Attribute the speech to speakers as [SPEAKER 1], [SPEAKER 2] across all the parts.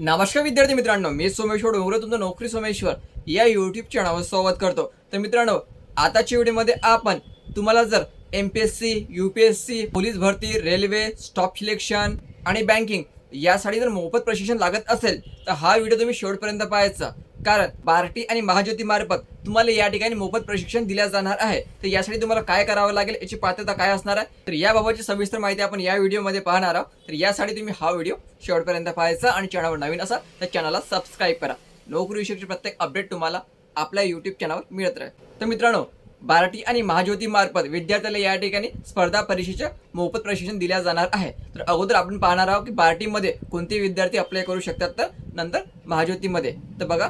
[SPEAKER 1] नमस्कार विद्यार्थी मित्रांनो मी सोमेश्वर डोंगर तुमचं नोकरी सोमेश्वर या युट्यूब चॅनलवर स्वागत करतो. तर मित्रांनो आताच्या व्हिडिओमध्ये आपण तुम्हाला जर M P S C U P S C police भरती रेल्वे स्टॉप सिलेक्शन आणि बँकिंग यासाठी जर मोफत प्रशिक्षण लागत असेल तर हा व्हिडिओ तुम्ही शेवटपर्यंत पाहायचा. कारण बार्टी आणि महाज्योती मार्फत तुम्हाला या ठिकाणी मोफत प्रशिक्षण दिल्या जाणार आहे. तर यासाठी तुम्हाला काय करावं लागेल याची पात्रता काय असणार आहे? तर याबाबतची सविस्तर माहिती आपण या व्हिडिओमध्ये पाहणार आहोत. तर यासाठी तुम्ही हा व्हिडिओ शेवटपर्यंत पाहायचा आणि चॅनलवर नवीन असाल तर चॅनलला सबस्क्राईब करा. नोकरीविषयीचे प्रत्येक अपडेट तुम्हाला आपल्या यूट्यूब चॅनलवर मिळत राहील. तर मित्रांनो बार्टी आणि महाज्योती मार्फत विद्यार्थ्याला या ठिकाणी स्पर्धा परीक्षेचे मोफत प्रशिक्षण दिल्या जाणार आहे. तर अगोदर आपण पाहणार आहोत की बार्टीमध्ये कोणते विद्यार्थी अप्लाय करू शकतात तर नंतर महाज्योतीमध्ये. तर बघा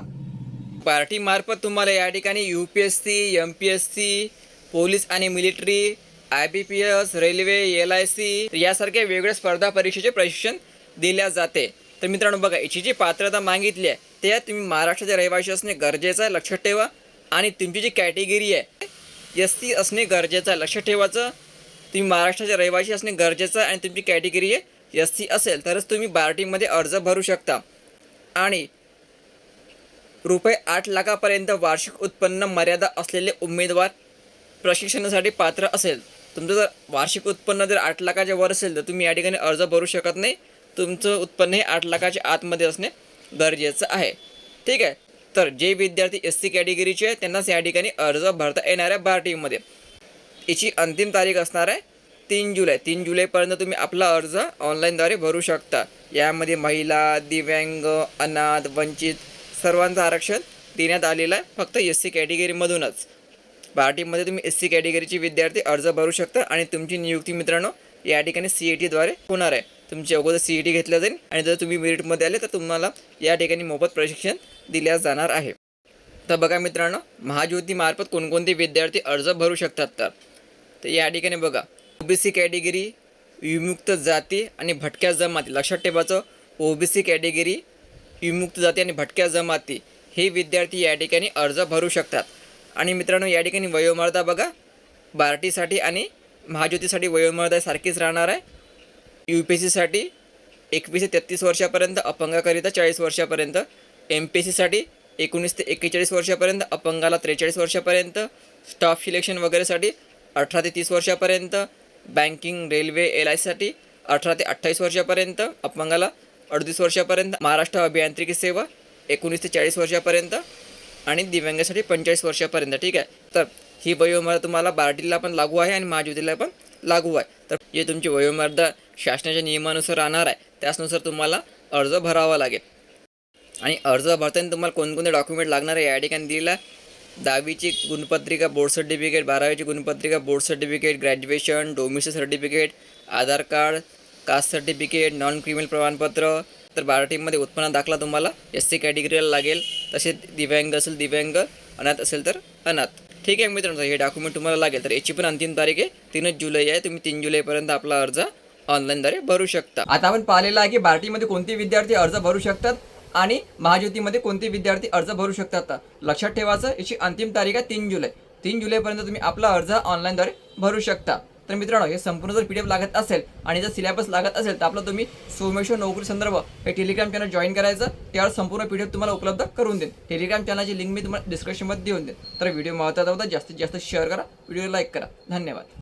[SPEAKER 1] पार्टीमार्फत तुम्हाला या ठिकाणी U P S C M P S C police आणि military I B P S railway L I C यासारख्या वेगवेगळ्या स्पर्धा परीक्षेचे प्रशिक्षण दिल्या जाते. तर मित्रांनो बघा याची जी पात्रता मागितली आहे त्या तुम्ही महाराष्ट्राचे रहिवासी असणे गरजेचं आहे लक्षात ठेवा. आणि तुमची जी कॅटेगरी आहे एस सी असणे गरजेचं आहे लक्षात ठेवायचं. तुम्ही महाराष्ट्राचे रहिवासी असणे गरजेचं आहे आणि तुमची कॅटेगरी आहे एस सी असेल तरच तुम्ही बार्टीमध्ये अर्ज भरू शकता. आणि रुपये आठ लाखापर्यंत वार्षिक उत्पन्न मर्यादा असलेले उमेदवार प्रशिक्षणासाठी पात्र असेल. तुमचं जर वार्षिक उत्पन्न जर आठ लाखाच्या वर असेल तर तुम्ही या ठिकाणी अर्ज भरू शकत नाही. तुमचं उत्पन्न हे आठ लाखाच्या आतमध्ये असणे गरजेचं आहे. ठीक आहे? तर जे विद्यार्थी एस सी कॅटेगरीचे आहेत त्यांनाच या ठिकाणी अर्ज भरता येणार आहे बार्टीमध्ये याची अंतिम तारीख असणार आहे तीन जुलै. तीन जुलैपर्यंत तुम्ही आपला अर्ज ऑनलाईनद्वारे भरू शकता. यामध्ये महिला दिव्यांग अनाथ वंचित सर्वांचं आरक्षण देण्यात आलेलं आहे. फक्त एस सी कॅटेगरीमधूनच. बार्टीमध्ये तुम्ही एस सी कॅटेगरीचे विद्यार्थी अर्ज भरू शकता आणि तुमची नियुक्ती मित्रांनो या ठिकाणी सी ई टीद्वारे होणार आहे. तुमची अगोदर सी ई टी घेतल्या जाईल आणि जर तुम्ही मेरिटमध्ये आले तर तुम्हाला या ठिकाणी मोफत प्रशिक्षण दिल्या जाणार आहे. तर बघा मित्रांनो महाज्योतीमार्फत कोणकोणते विद्यार्थी अर्ज भरू शकतात तर? तर या ठिकाणी बघा ओबीसी कॅटेगरी विमुक्त जाती आणि भटक्या जमाती. लक्षात ठेवायचं ओबीसी कॅटेगरी विमुक्त जाती आणि भटक्या जमाती हे विद्यार्थी या ठिकाणी अर्ज भरू शकतात. आणि मित्रांनो या ठिकाणी वयोमर्यादा बघा. बार्टीसाठी आणि महाज्योतीसाठी वयोमर्यादा सारखीच राहणार आहे. यू पी एस सीसाठी एकवीस ते तेहत्तीस वर्षापर्यंत अपंगाकरिता चाळीस वर्षापर्यंत. एम पी एस सीसाठी एकोणीस ते एक्केचाळीस वर्षापर्यंत अपंगाला त्रेचाळीस वर्षापर्यंत. स्टाफ सिलेक्शन वगैरेसाठी अठरा ते तीस वर्षापर्यंत. बँकिंग रेल्वे एल आय सीसाठी अठरा ते अठ्ठावीस वर्षापर्यंत अपंगाला अडतीस वर्षापर्यंत महाराष्ट्र अभियांत्रिकी सेवा एकोणीस ते चाळीस वर्षापर्यंत आणि दिव्यांगासाठी पंचेचाळीस वर्षापर्यंत ठीक आहे? तर ही वयोमर्यादा तुम्हाला बार्टीला पण लागू आहे आणि महाज्योतीला पण लागू आहे. तर जे तुमची वयोमर्यादा शासनाच्या नियमानुसार राहणार आहे. त्याचनुसार तुम्हाला अर्ज भरावा लागेल. आणि अर्ज भरताना तुम्हाला कोणकोणते डॉक्युमेंट लागणार आहे या ठिकाणी दिलेला दहावीची गुणपत्रिका बोर्ड सर्टिफिकेट बारावीची गुणपत्रिका board certificate graduation domicile certificate Aadhaar card caste certificate non criminal प्रमाणपत्र तर बाराटीमध्ये उत्पन्न दाखला तुम्हाला. एस सी कॅटेगरीला लागेल. तसे दिव्यांग असेल दिव्यांग. अनाथ असेल तर अनाथ. ठीक आहे मित्रांनो हे डॉक्युमेंट तुम्हाला लागेल. तर याची पण अंतिम तारीख आहे तीनच जुलै आहे. तुम्ही तीन जुलैपर्यंत आपला अर्ज ऑनलाईनद्वारे भरू शकता. आता आपण पाहिलेलं आहे की बार्टीमध्ये कोणते विद्यार्थी अर्ज भरू शकतात आणि महाज्योतीमध्ये कोणते विद्यार्थी अर्ज भरू शकतात. तर लक्षात ठेवायचं याची अंतिम तारीख आहे तीन जुलै. तीन जुलैपर्यंत तुम्ही आपला अर्ज ऑनलाईनद्वारे भरू शकता. तर मित्रांनो हे संपूर्ण जर पी डी एफ लागत असेल आणि जर सिलेबस लागत असेल तर आपलं तुम्ही सोमेश्वर नोकरी संदर्भ हे टेलिग्राम चॅनल जॉईन करायचं. त्यावर संपूर्ण पी डी एफ तुम्हाला उपलब्ध करून देईन टेलिग्राम चॅनलची लिंक मी तुम्हाला डिस्क्रिप्शनमध्ये देऊन देईन तर व्हिडिओ महत्त्वाचा होता. जास्तीत जास्त शेअर करा. व्हिडिओ लाईक करा. धन्यवाद.